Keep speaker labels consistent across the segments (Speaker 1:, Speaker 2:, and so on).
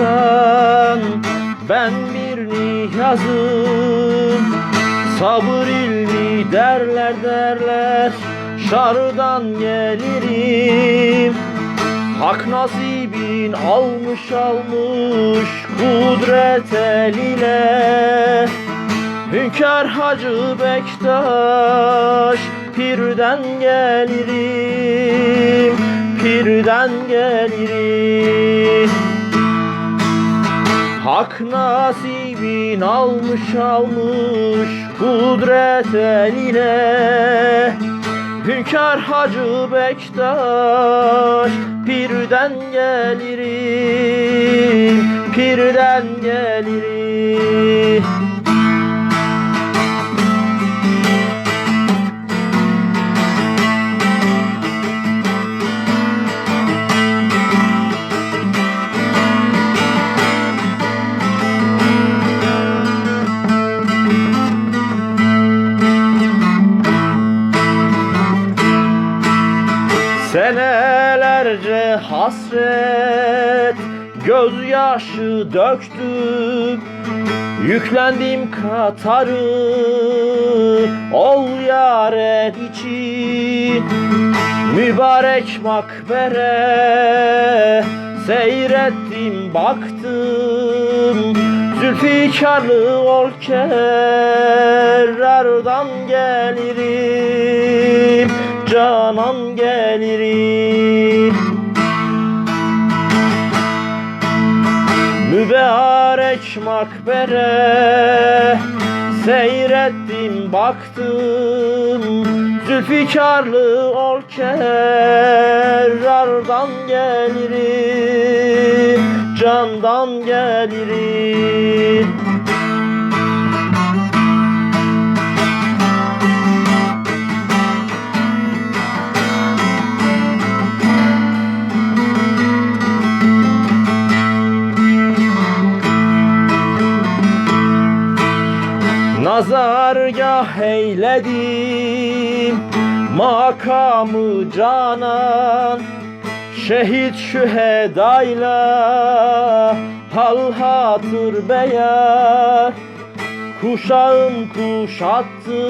Speaker 1: insan Ben bir nihazım Sabır ilmi derler derler. Şardan gelirim. Hak nasibin almış almış Kudret el ile Hünkar Hacı Bektaş Pirden gelirim Pirden gelirim. Hak nasibin almış almış Kudret eline. Hünkar Hacı Bektaş Pirden gelirim Pirden gelirim Senelerce hasret Gözyaşı döktüm Yüklendim Katar'ı Ol yaren için Mübarek makbere Seyrettim baktım. Zülfikarlı ol kerardan gelirim Makbere Seyrettim baktım. Zülfikarlı ol kerardan gelirim. Candan gelirim Nazargah eyledim makamı canan Şehit şühedayla hal hatır beyan Kuşağım kuşattı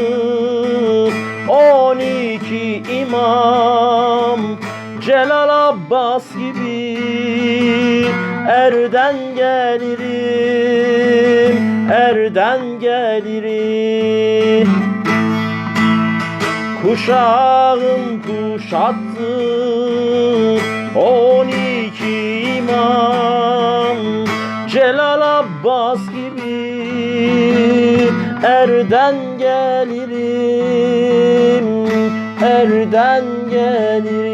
Speaker 1: on iki imam Celal Abbas gibi erden gelirim Erden gelirim. Kuşağım kuşattı on iki imam. Celal Abbas gibi erden gelirim Erden gelirim